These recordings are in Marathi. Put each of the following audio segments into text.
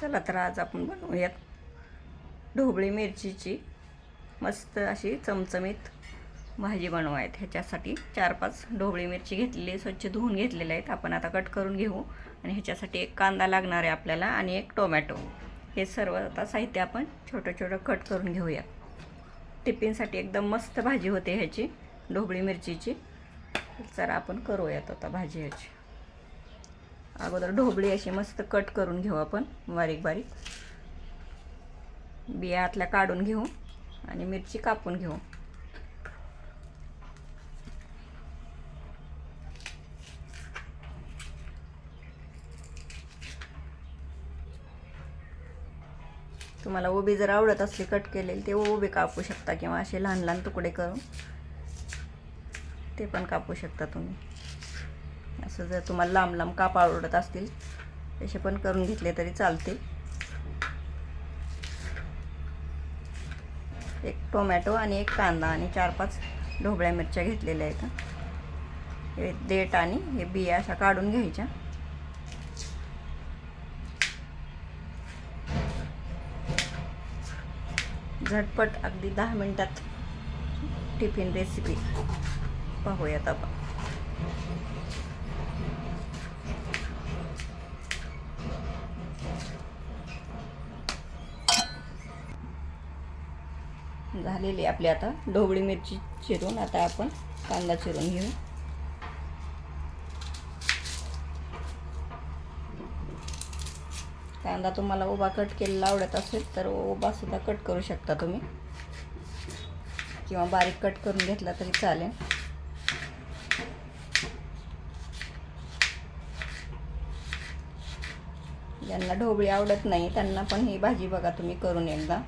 चला तर आज आपण बनवूयात ढोबळी मिरचीची मस्त अशी चमचमीत भाजी बनवायत. ह्याच्यासाठी चार पाच ढोबळी मिरची घेतलेली स्वच्छ धुवून घेतलेल्या आहेत. आपण आता कट करून घेऊ आणि ह्याच्यासाठी एक कांदा लागणार आहे आपल्याला आणि एक टोमॅटो. हे सर्व आता साहित्य आपण छोटं छोटं कट करून घेऊया. टिफिनसाठी एकदम मस्त भाजी होते ह्याची ढोबळी मिरचीची. तर आपण करूयात आता भाजी ह्याची. अगोदर ढोबळी अशी मस्त कट करून घेऊ आपण बारीक बारीक. बिया आतल्या काढून घेऊ आणि मिरची कापून घेऊ. तुम्हाला उभी जर आवडत असली कट केलेली ते उभे कापू शकता किंवा असे लहान लहान तुकडे करून ते पण कापू शकता तुम्ही. असं जर तुम्हाला लांब लांब काप आवडत असतील तसे पण करून घेतले तरी चालते एक टोमॅटो आणि एक कांदा आणि चार पाच ढोबळ्या मिरच्या घेतलेल्या आहेत. हे देठ आणि हे बिया अशा काढून घ्यायच्या. झटपट अगदी दहा मिनटात टिफिन रेसिपी पाहूयात आपण. झालेली आपली आता. ढोबळी मिरची चिरून आता आपण कांदा चिरून घेऊ. कांदा तुम्हाला उभा कट केलेला आवडत असेल तर उभा सुद्धा कट करू शकता तुम्ही. किंवा बारीक कट करून घेतला तरी चालेल. ज्यांना ढोबळी आवडत नाही त्यांना पण ही भाजी बघा तुम्ही करून एकदा.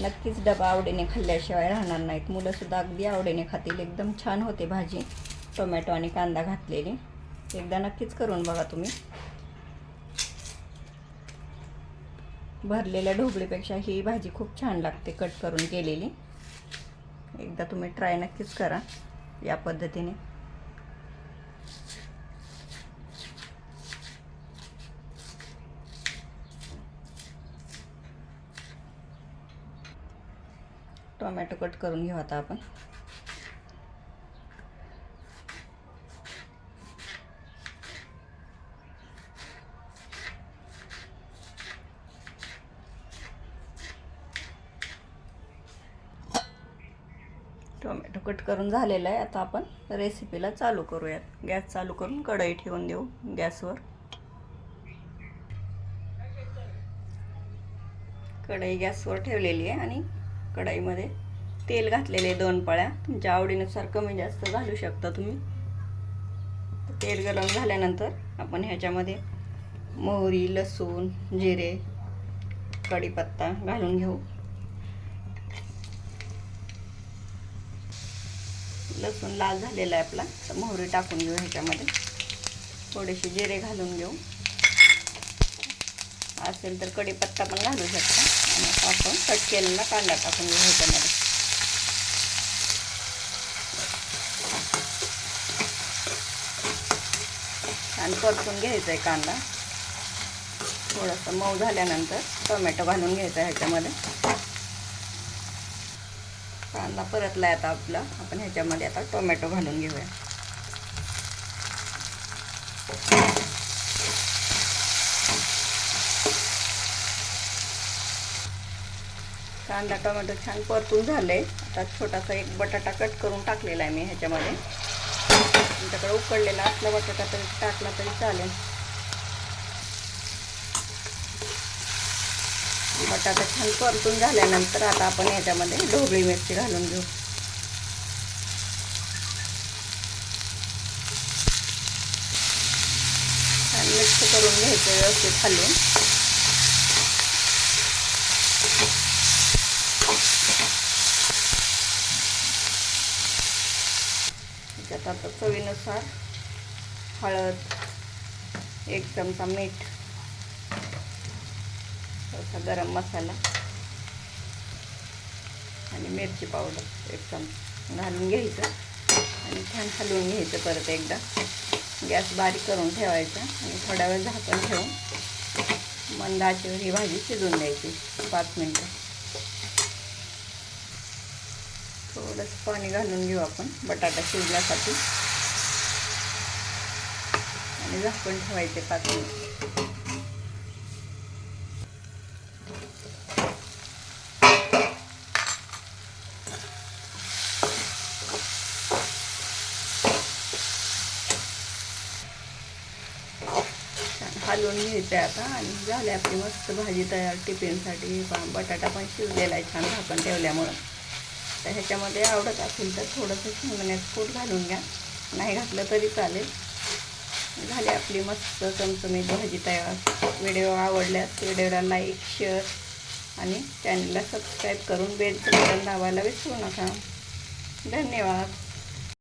नक्कीच डबा आवडीने खाल्ल्याशिवाय राहणार नाहीत. मुलंसुद्धा अगदी आवडीने खातील. एकदम छान होते भाजी. टोमॅटो आणि कांदा घातलेली. एकदा नक्कीच करून बघा तुम्ही. भरलेल्या ढोबळीपेक्षा ही भाजी खूप छान लागते कट करून केलेली. एकदा तुम्ही ट्राय नक्कीच करा या पद्धतीने. टोमॅटो कट करून घेऊ आता आपण. टोमॅटो कट करून झालेला आहे. आता आपण रेसिपीला चालू करूयात. गॅस चालू करून कढई ठेवून देऊ गॅसवर. कढई गॅसवर ठेवलेली आहे आणि कढईमध्ये तेल घातलेले दोन पळ्या. तुमच्या आवडीनुसार कमी जास्त घालू शकता तुम्ही. तेल गरम झाल्यानंतर आपण ह्याच्यामध्ये मोहरी लसूण जिरे कढीपत्ता घालून घेऊ. लसूण लाल झालेला आहे आपला. तर मोहरी टाकून घेऊ ह्याच्यामध्ये. थोडेसे जिरे घालून घेऊ. असेल तर कढीपत्ता पण घालू शकता. आणि आपण कट केलेला कांदा टाकून घेऊ ह्याच्यामध्ये छान परतून घ्यायचा आहे कांदा. थोडंसं मऊ झाल्यानंतर टोमॅटो घालून घ्यायचा ह्याच्यामध्ये. कांदा परतला आहे आता आपला. आपण ह्याच्यामध्ये आता टोमॅटो घालून घेऊया. कांदा टोमॅटो छान परतून झाले. आता छोटासा एक बटाटा कट करून टाकलेला आहे मी ह्याच्यामध्ये. तुमच्याकडे उकडलेला असला बटाटा तरी टाकला तरी चालेल. बटाटा छान परतून झाल्यानंतर आता आपण ह्याच्यामध्ये ढोबळी मिरची घालून घेऊ. छान मिक्स करून घ्यायचं व्यवस्थित हलवून. त्यात आता चवीनुसार हळद एक चमचा मीठ थोडासा गरम मसाला आणि मिरची पावडर एक चमचा. घालून घ्यायचं आणि छान हलवून घ्यायचं परत एकदा. गॅस बारीक करून ठेवायचा आणि थोडा वेळ झाकण ठेवून मंद आचेवर ही भाजी शिजवून द्यायची. पाच मिनटं. थोडंसं पाणी घालून घेऊ आपण बटाटा शिजण्यासाठी आणि झाकून ठेवायचे पाच मिनिट. हलवून घ्यायचं आहे आता आणि झाले आपली मस्त भाजी तयार टिफिनसाठी. बटाटा पण शिजलेला आहे छान झाकण ठेवल्यामुळं. तर ह्याच्यामध्ये आवडत असेल तर थोडंसं शेंगण्यात कूट घालून घ्या. नाही घातलं तरी चालेल. झाली आपली मस्त चमचमीत भाजी तयार. व्हिडिओ आवडल्यास व्हिडिओला लाईक शेअर आणि चॅनलला सबस्क्राईब करून बेलचं बटन दाबायला विसरू नका. धन्यवाद.